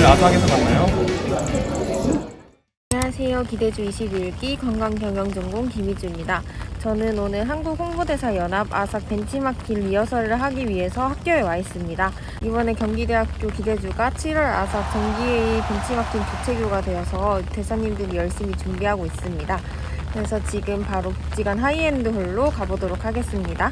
오늘 아상에서 만나요. 안녕하세요. 기대주 21기 관광경영전공 김희주입니다. 저는 오늘 한국홍보대사 연합 아삭 벤치마킹 리허설을 하기 위해서 학교에 와 있습니다. 이번에 경기대학교 기대주가 7월 아삭 정기회의 벤치마킹 부체교가 되어서 대사님들이 열심히 준비하고 있습니다. 그래서 지금 바로 복지관 하이엔드 홀로 가보도록 하겠습니다.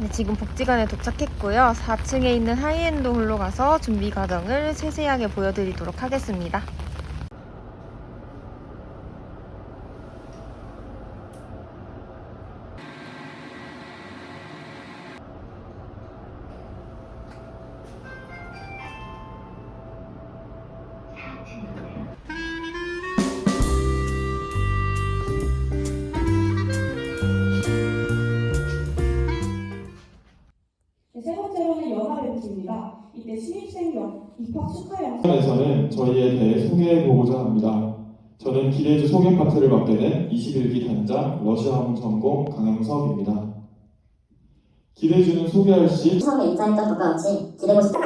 네, 지금 복지관에 도착했고요. 4층에 있는 하이엔드 홀로 가서 준비 과정을 세세하게 보여드리도록 하겠습니다. 에서는 저희에 대해 소개해보고자 합니다. 저는 기대주 소개 파트를 맡게 된 21기 단장 러시아문 전공 강영섭입니다. 기대주는 소개할 시 처음에 입사했던 것과 같이 기대고 싶다.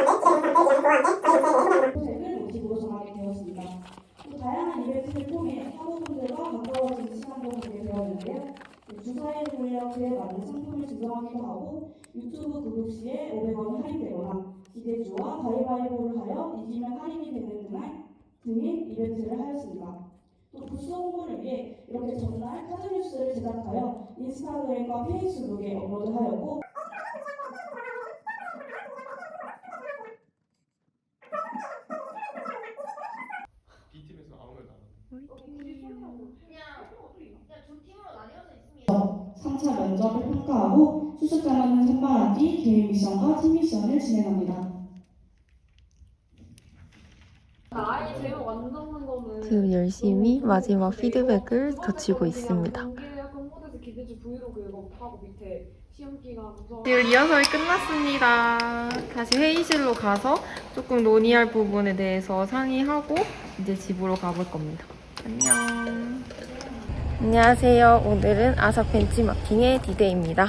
프로젝트를 모집으로 정하게 되었습니다. 또 다양한 이벤트를 통해 사모분들과 가까워지는 시간도 갖게 되었는데요. 네, 주사위 돌려그에 맞는 상품을 지정하기도 하고 유튜브 구독 시에 500원이 할인되거나 기대주와 가위바위보를 하여 이기면 할인이 되는 등의 등의 이벤트를 하였습니다. 또 부스 홍보를 위해 이렇게 전날 카드뉴스를 제작하여 인스타그램과 페이스북에 업로드하였고 B팀에서 아무 말 나와. 3차 면접을 평가하고 선발한 뒤 개인 미션과 팀 미션을 진행합니다. 아예 제목 안 적는 거는 지금 열심히 마지막 피드백을 거치고 있습니다. 지금 리허설이 끝났습니다. 다시 회의실로 가서 조금 논의할 부분에 대해서 상의하고 이제 집으로 가볼 겁니다. 안녕. 안녕하세요. 오늘은 아삭 벤치마킹의 디데이입니다.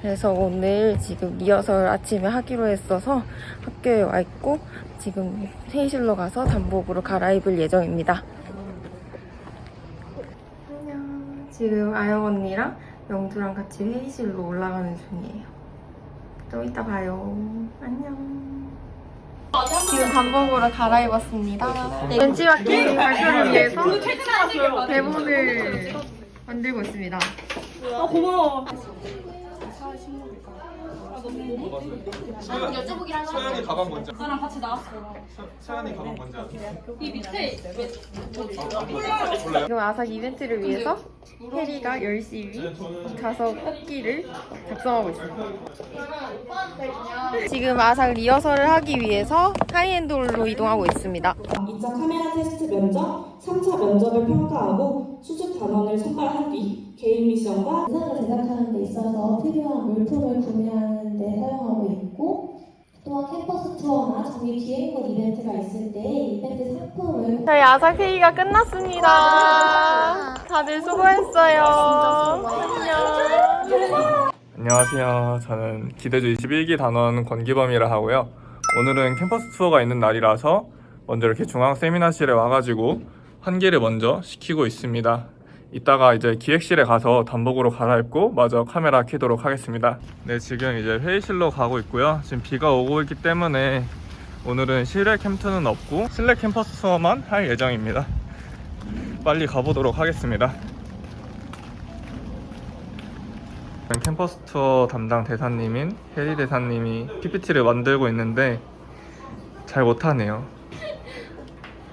그래서 오늘 지금 리허설 아침에 하기로 했어서 학교에 와 있고 지금 회의실로 가서 단복으로 갈아입을 예정입니다. 안녕. 지금 아영 언니랑 영주랑 같이 회의실로 올라가는 중이에요. 좀 이따 봐요. 안녕. 지금 단복으로 갈아입었습니다. 벤치마킹 발표를 위해서 대본을 만들고 있습니다. 서연이 가방 뭔지 알아? 나랑 같이 나왔어. 서연이 가방 뭔지 알아? 지금 아삭 이벤트를 위해서 혜리가 열심히 가서 뽑기를 작성하고 있습니다. 지금 아삭 리허설을 하기 위해서 하이엔돌로 이동하고 있습니다. 2차 카메라 테스트 면접, 3차 면접을 평가하고 수습 단원을 선발한 뒤 개인 미션과 영상을 제작하는 데 있어서 필요한 물품을 구매하는 데 사용하고 있고 또한 캠퍼스 투어나 정기 기획권 이벤트가 있을 때 이벤트 상품을 저희 회의가 끝났습니다. 다들 수고했어요. 안녕. 안녕하세요. 저는 기대주 21기 단원 권기범이라 하고요. 오늘은 캠퍼스 투어가 있는 날이라서 먼저 이렇게 중앙 세미나실에 와가지고 환기를 먼저 시키고 있습니다. 이따가 이제 기획실에 가서 단복으로 갈아입고 마저 카메라 켜도록 하겠습니다. 네, 지금 이제 회의실로 가고 있고요. 지금 비가 오고 있기 때문에 오늘은 실외 캠프는 없고 실내 캠퍼스 투어만 할 예정입니다. 빨리 가보도록 하겠습니다. 캠퍼스 투어 담당 대사님인 혜리 대사님이 PPT를 만들고 있는데 잘 못하네요.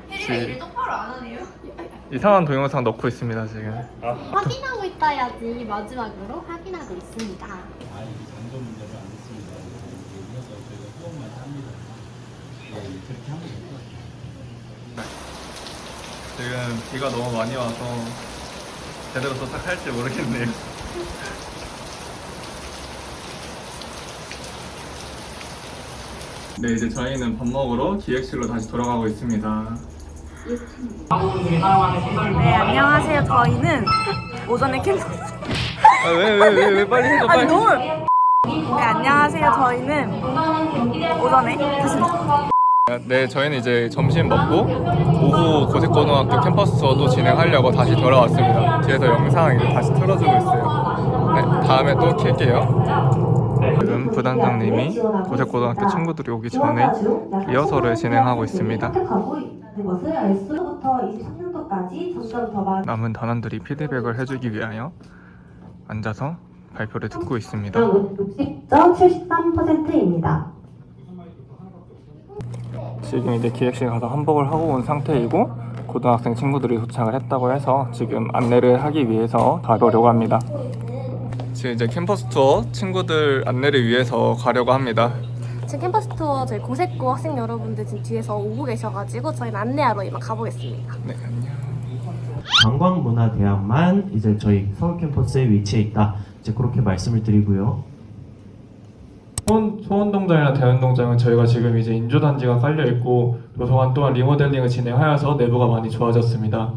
똑바로 안 하네요. 이상한 동영상 넣고 있습니다 지금. 확인하고 있다야지 마지막으로 확인하고 있습니다. 지금 비가 너무 많이 와서 제대로 도착할지 모르겠네요. 네 이제 저희는 밥 먹으러 기획실로 다시 돌아가고 있습니다. 네, 안녕하세요. 저희는 오전에 캠프. 왜 왜 왜 왜 빨리 해줘 빨리. 네, 안녕하세요. 저희는 오전에 다시 네, 저희는 이제 점심 먹고 오후 고색고등학교 캠퍼스 투어도 진행하려고 다시 돌아왔습니다. 뒤에서 영상 이제 다시 틀어주고 있어요. 네, 다음에 또 킬게요. 지금 부단장님이 고색고등학교 친구들이 오기 전에 리허설을 진행하고 있습니다. 것을 알 수부터 23년도까지 점점 더 많은 남은 단원들이 피드백을 해주기 위하여 앉아서 발표를 듣고 있습니다. 60.73%입니다. 지금 이제 기획실 가서 한복을 하고 온 상태이고 고등학생 친구들이 도착을 했다고 해서 지금 안내를 하기 위해서 가보려고 합니다. 지금 이제 캠퍼스 투어 친구들 안내를 위해서 가려고 합니다. 지금 캠퍼스 투어 저희 고색고 학생 여러분들 지금 뒤에서 오고 계셔가지고 저희는 안내하러 이만 가보겠습니다. 네, 안녕. 관광문화대학만 이제 저희 서울 캠퍼스에 위치해 있다. 이제 그렇게 말씀을 드리고요. 소원, 소원동장이나 대연동장은 저희가 지금 이제 인조단지가 깔려 있고 도서관 또한 리모델링을 진행하여서 내부가 많이 좋아졌습니다.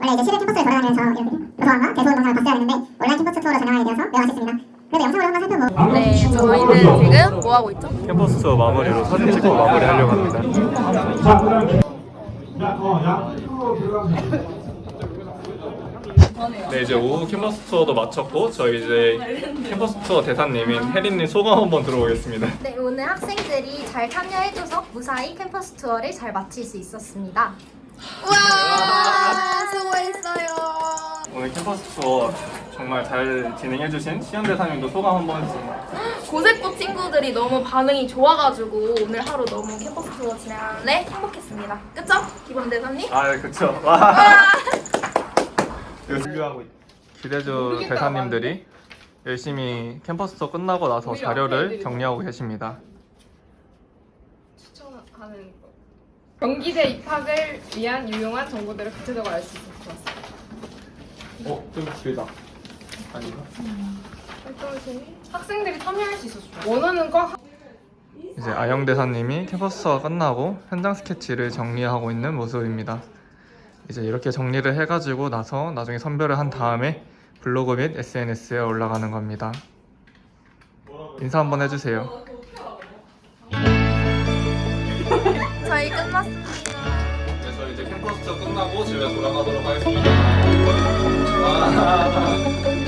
원래 이제 실내 캠퍼스를 돌아다니면서 이렇게 도서관과 대소원 동상을 봤어야 하는데 온라인 캠퍼스 투어로 전환하게 되어서 매우 아쉽습니다. 영상으로 한번 살펴보고 네, 저희는 지금 뭐 하고 있죠? 캠퍼스 투어 마무리로 사진 찍고 마무리 하려고 합니다. 네 이제 오후 캠퍼스 투어도 마쳤고 저희 이제 캠퍼스 투어 대사님인 혜린님 소감 한번 들어보겠습니다. 네, 오늘 학생들이 잘 참여해줘서 무사히 캠퍼스 투어를 잘 마칠 수 있었습니다. 와, 수고했어요. 오늘 캠퍼스 투어 정말 잘 진행해주신 시연 대사님도 소감 한번 해주세요. 고색고 친구들이 너무 반응이 좋아가지고 오늘 하루 너무 캠퍼스 투어 진행하는데 행복했습니다. 그쵸? 기본 대사님? 아 그쵸. 와. 분류하고 기대주 대사님들이 열심히 캠퍼스 투어 끝나고 나서 자료를 정리하고 계십니다. 추천하는 거. 경기대 입학을 위한 유용한 정보들을 구체적으로 알 수 있어서 좋았어요. 어, 좀 길다. 아닌가? 학생들이 참여할 수 있어서 좋아요. 원하는 거 이제 아영 대사님이 캠퍼스 투어 끝나고 현장 스케치를 정리하고 있는 모습입니다. 이제 이렇게 정리를 해가지고 나서 나중에 선별을 한 다음에 블로그 및 SNS에 올라가는 겁니다. 인사 한번 해주세요. 저희 끝났습니다. 이제 캠퍼스 투어 끝나고 집에 돌아가도록 하겠습니다. 와.